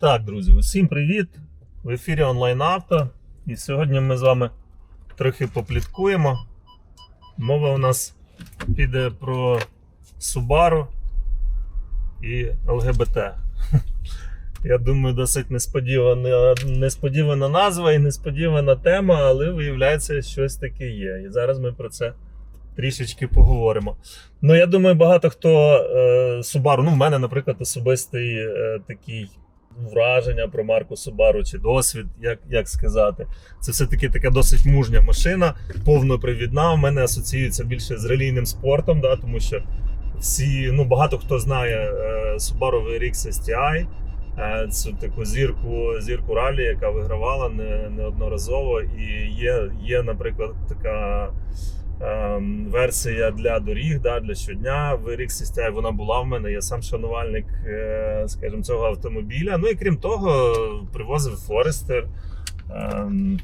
Так, друзі, усім привіт! В ефірі онлайн авто. І сьогодні ми з вами трохи попліткуємо. Мова у нас піде про Subaru і ЛГБТ. Я думаю, досить несподівана, несподівана назва і несподівана тема, але виявляється, щось таке є. І зараз ми про це трішечки поговоримо. Ну, я думаю, багато хто е, Subaru, ну, в мене, наприклад, особистий е, такий враження про марку Subaru чи досвід, як, як сказати. Це все-таки така досить мужня машина, повнопривідна. У мене асоціюється більше з релійним спортом, да, тому що всі, ну, багато хто знає е, Subaru VRX STI. Е, Цю таку зірку, зірку ралі, яка вигравала не, неодноразово. І є, є, наприклад, така версія для доріг, да, для щодня. В RX STI вона була в мене. Я сам шанувальник, е, скажімо, цього автомобіля. Ну і крім того, привозив Форестер. Ем,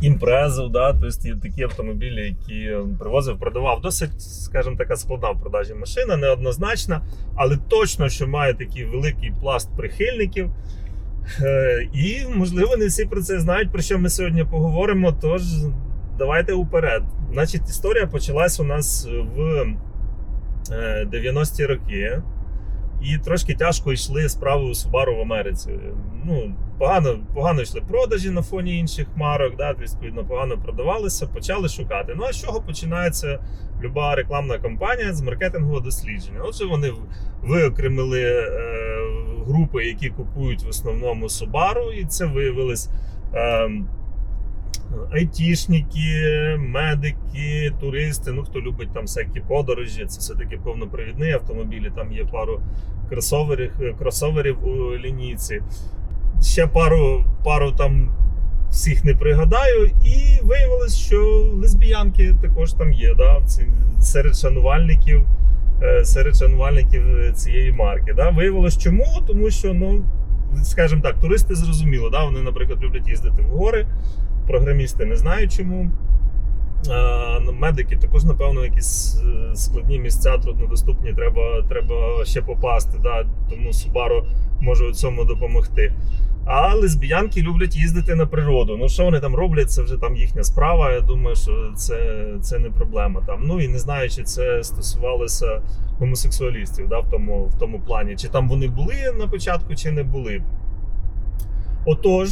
Імпрезу, да, тобто є такі автомобілі, які привозив, продавав. Досить, скажімо, така складна в продажі машина, неоднозначна, але точно, що має такий великий пласт прихильників. Е, І, можливо, не всі про це знають, про що ми сьогодні поговоримо. Тож давайте уперед. Значить, історія почалась у нас в е, 90-ті роки. І трошки тяжко йшли справи у Subaru в Америці. Ну, погано, погано йшли продажі на фоні інших марок, да, відповідно, погано продавалися, почали шукати. Ну а з чого починається люба рекламна кампанія з маркетингового дослідження? Отже, вони виокремили е, групи, які купують в основному Subaru, і це виявилось. Е, Айтішники, медики, туристи, ну хто любить там всякі подорожі, це все-таки повнопривідні автомобілі. Там є пару кросоверів, кросоверів у лінійці. Ще пару, пару там всіх не пригадаю. І виявилось, що лесбіянки також там є. Да, серед шанувальників, е, серед шанувальників цієї марки. Да. Виявилось чому? Тому що, ну, скажімо так, туристи зрозуміло, да, вони, наприклад, люблять їздити в гори програмісти не знаю чому. Ну, Медики також, напевно, якісь е, складні місця труднодоступні, треба, треба ще попасти. Да? Тому Subaru може у цьому допомогти. А лесбіянки люблять їздити на природу. Ну, що вони там роблять, це вже там їхня справа. Я думаю, що це, це не проблема. Там. Ну і не знаю, чи це стосувалося гомосексуалістів да, в, тому, в тому плані. Чи там вони були на початку, чи не були. Отож,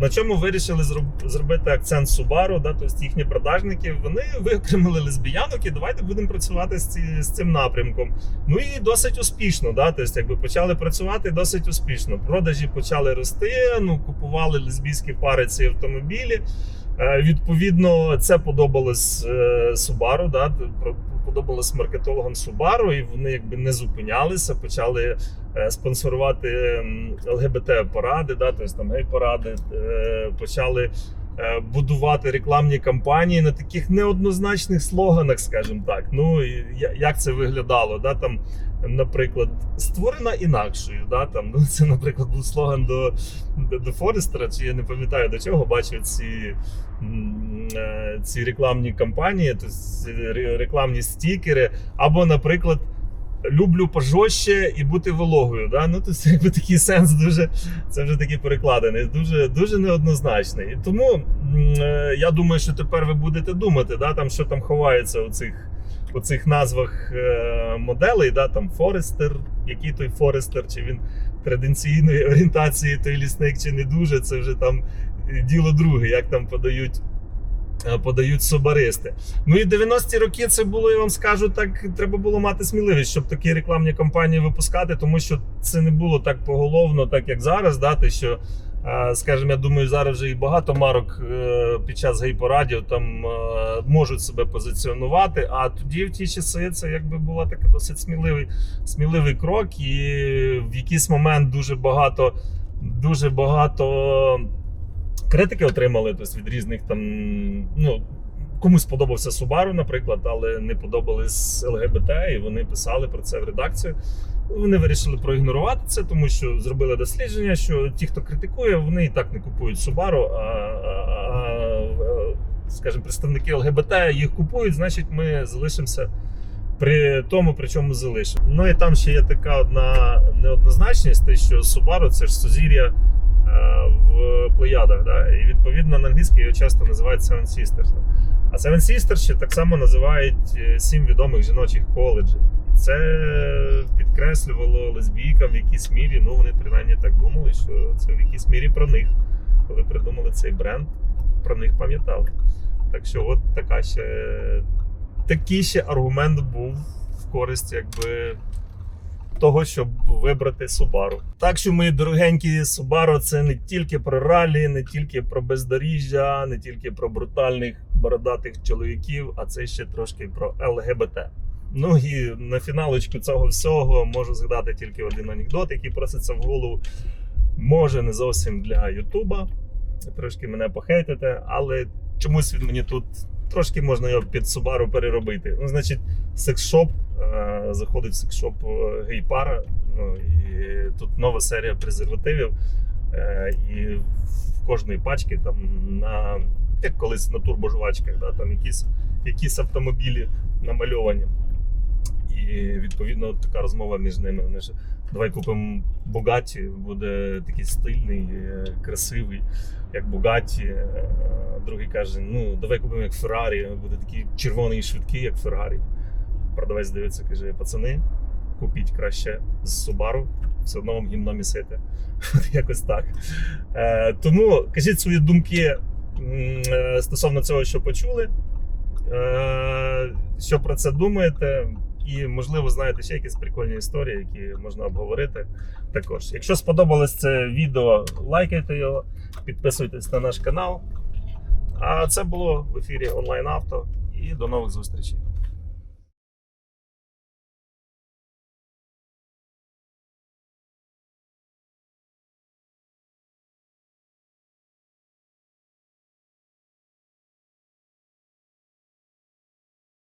на чому вирішили зроб- зробити акцент Subaru, да, тобто їхні продажники, вони виокремили лесбіянок і давайте будемо працювати з, ці, з цим напрямком. Ну і досить успішно, да, тобто, якби почали працювати досить успішно. Продажі почали рости, ну, купували лесбійські пари ці автомобілі. Е, Відповідно, це подобалось е, Subaru, да, подобалось маркетологам Subaru, і вони якби не зупинялися, почали е, спонсорувати ЛГБТ-паради, да, тобто там гей-паради, почали будувати рекламні кампанії на таких неоднозначних слоганах, скажімо так. Ну, як це виглядало? Да, там, наприклад, створена інакшою. Да, там, ну, це, наприклад, був слоган до, до, до Форестера, чи я не пам'ятаю до чого бачив ці, е, ці рекламні кампанії, тобто рекламні стікери, або, наприклад. Люблю пожорстче і бути вологою. Да? Ну, тобто, якби такий сенс дуже це вже такий перекладений, дуже, дуже неоднозначний. І тому е, я думаю, що тепер ви будете думати, да, там, що там ховається у цих, у цих назвах е, моделей, да, там Форестер, який той Форестер, чи він традиційної орієнтації, той лісник, чи не дуже, це вже там е, діло друге, як там подають. е, Подають собаристи. Ну і 90-ті роки це було, я вам скажу, так треба було мати сміливість, щоб такі рекламні кампанії випускати, тому що це не було так поголовно, так як зараз. Да, те, що, скажімо, я думаю, зараз вже і багато марок е, під час гей-порадів там е, можуть себе позиціонувати. А тоді в ті часи це якби була така досить сміливий, сміливий крок, і в якийсь момент дуже багато, дуже багато критики отримали тобто, від різних там. Ну, комусь сподобався Subaru, наприклад, але не подобались ЛГБТ, і вони писали про це в редакцію. Вони вирішили проігнорувати це, тому що зробили дослідження, що ті, хто критикує, вони і так не купують Subaru, а, а, скажімо, представники ЛГБТ їх купують, значить, ми залишимося При тому, при чому залишимо. Ну і там ще є така одна неоднозначність, те, що Subaru це ж сузір'я в плеядах. Да? І відповідно на англійській його часто називають Seven Sisters. А Seven Sisters ще так само називають е, сім відомих жіночих коледжів. І це підкреслювало лесбійкам в якійсь мірі. Ну вони принаймні так думали, що це в якійсь мірі про них. Коли придумали цей бренд, про них пам'ятали. Так що, от така ще такий ще аргумент був в користь, якби. Того, щоб вибрати Subaru. Так що, мої дорогенькі, Subaru це не тільки про ралі, не тільки про бездоріжжя, не тільки про брутальних бородатих чоловіків, а це ще трошки про ЛГБТ. Ну і на фіналочку цього всього можу згадати тільки один анекдот, який проситься в голову. Може, не зовсім для Ютуба, трошки мене похейтите, але чомусь він мені тут трошки можна його під Subaru переробити. Ну, значить, секс-шоп, е, заходить в секс-шоп гейпара. ну, і тут нова серія презервативів. Е, і в кожної пачки там на як колись на турбожувачках, да, там якісь, якісь автомобілі намальовані. І відповідно така розмова між ними. Вони ж давай купимо Бугаті, буде такий стильний, е, красивий, як Бугаті. Другий каже: ну давай купимо як Феррарі, буде такий червоний і швидкий, як Феррарі. Продавець дивиться, каже: пацани, купіть краще з Subaru, все одно вам гімно місити. Якось так. Е, тому кажіть свої думки е, стосовно цього, що почули. Е, що про це думаєте? І, можливо, знаєте ще якісь прикольні історії, які можна обговорити. Також, якщо сподобалось це відео, лайкайте його, підписуйтесь на наш канал. А це було в ефірі онлайн авто. І до нових зустрічей.